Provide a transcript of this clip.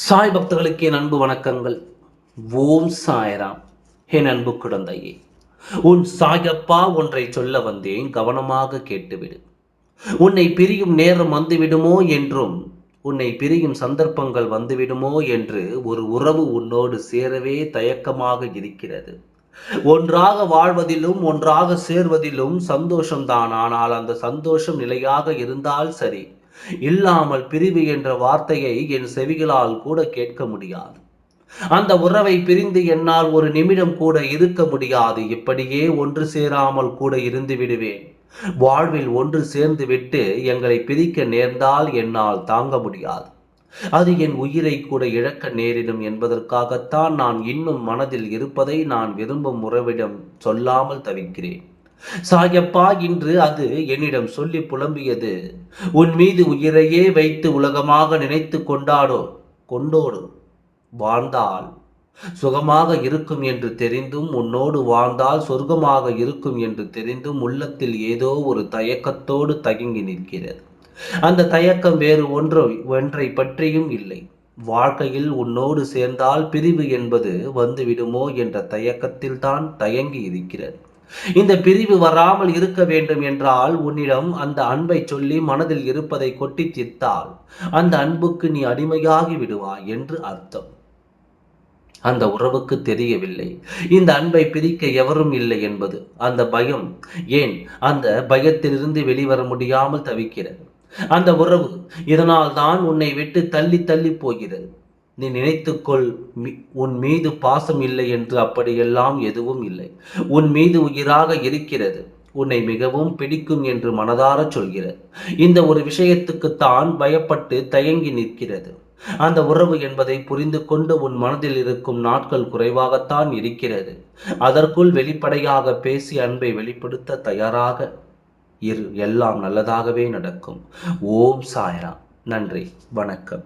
சாய் பக்தர்களுக்கு என் அன்பு வணக்கங்கள். ஓம் சாய்ராம். என் அன்பு குழந்தையே உன் சாயப்பா ஒன்றை சொல்ல வந்தேன் கவனமாக கேட்டுவிடு. உன்னை பிரியும் நேரம் வந்துவிடுமோ என்றும் உன்னை பிரியும் சந்தர்ப்பங்கள் வந்துவிடுமோ என்று ஒரு உறவு உன்னோடு சேரவே தயக்கமாக இருக்கிறது. ஒன்றாக வாழ்வதிலும் ஒன்றாக சேர்வதிலும் சந்தோஷம்தான். ஆனால் அந்த சந்தோஷம் நிலையாக இருந்தால் சரி இல்லாமல் பிரிவு என்ற வார்த்தையை என் செவிகளால் கூட கேட்க முடியாது. அந்த உறவை பிரிந்து என்னால் ஒரு நிமிடம் கூட இருக்க முடியாது. இப்படியே ஒன்று சேராமல் கூட இருந்து விடுவேன். வாழ்வில் ஒன்று சேர்ந்து விட்டு எங்களை பிரிக்க நேர்ந்தால் என்னால் தாங்க முடியாது. அது என் உயிரை கூட இழக்க நேரிடும் என்பதற்காகத்தான் நான் இன்னும் மனதில் இருப்பதை நான் விரும்பும் உறவிடம் சொல்லாமல் தவிக்கிறேன். சாயப்பா இன்று அது என்னிடம் சொல்லி புலம்பியது. உன் மீது உயிரையே வைத்து உலகமாக நினைத்து கொண்டாடோ கொண்டோடும் வாழ்ந்தால் சுகமாக இருக்கும் என்று தெரிந்தும் உன்னோடு வாழ்ந்தால் சொர்க்கமாக இருக்கும் என்று தெரிந்தும் உள்ளத்தில் ஏதோ ஒரு தயக்கத்தோடு தயங்கி நிற்கிறது. அந்த தயக்கம் வேறு ஒன்று ஒன்றை பற்றியும் இல்லை. வாழ்க்கையில் உன்னோடு சேர்ந்தால் பிரிவு என்பது வந்துவிடுமோ என்ற தயக்கத்தில் தான் தயங்கி இருக்கிறது. இந்த பிரிவு வராமல் இருக்க வேண்டும் என்றால் உன்னிடம் அந்த அன்பை சொல்லி மனதில் இருப்பதை கொட்டி தீர்த்தால் அந்த அன்புக்கு நீ அடிமையாகி விடுவாய் என்று அர்த்தம். அந்த உறவுக்கு தெரியவில்லை. இந்த அன்பை பிரிக்க எவரும் இல்லை என்பது அந்த பயம். ஏன்? அந்த பயத்திலிருந்து வெளிவர முடியாமல் தவிக்கிறது. அந்த உறவு இதனால் தான் உன்னை விட்டு தள்ளி தள்ளி போகிறது. நீ நினைத்துக்கொள் உன் மீது பாசம் இல்லை என்று அப்படியெல்லாம் எதுவும் இல்லை. உன் மீது உயிராக இருக்கிறது. உன்னை மிகவும் பிடிக்கும் என்று மனதார சொல்கிறது. இந்த ஒரு விஷயத்துக்கு தான் பயப்பட்டு தயங்கி நிற்கிறது. அந்த உறவு என்பதை புரிந்து கொண்டு உன் மனதில் இருக்கும் நாட்கள் குறைவாகத்தான் இருக்கிறது. அதற்குள் வெளிப்படையாக பேசி அன்பை வெளிப்படுத்த தயாராக இரு. எல்லாம் நல்லதாகவே நடக்கும். ஓம் சாய்ராம் நன்றி. வணக்கம்.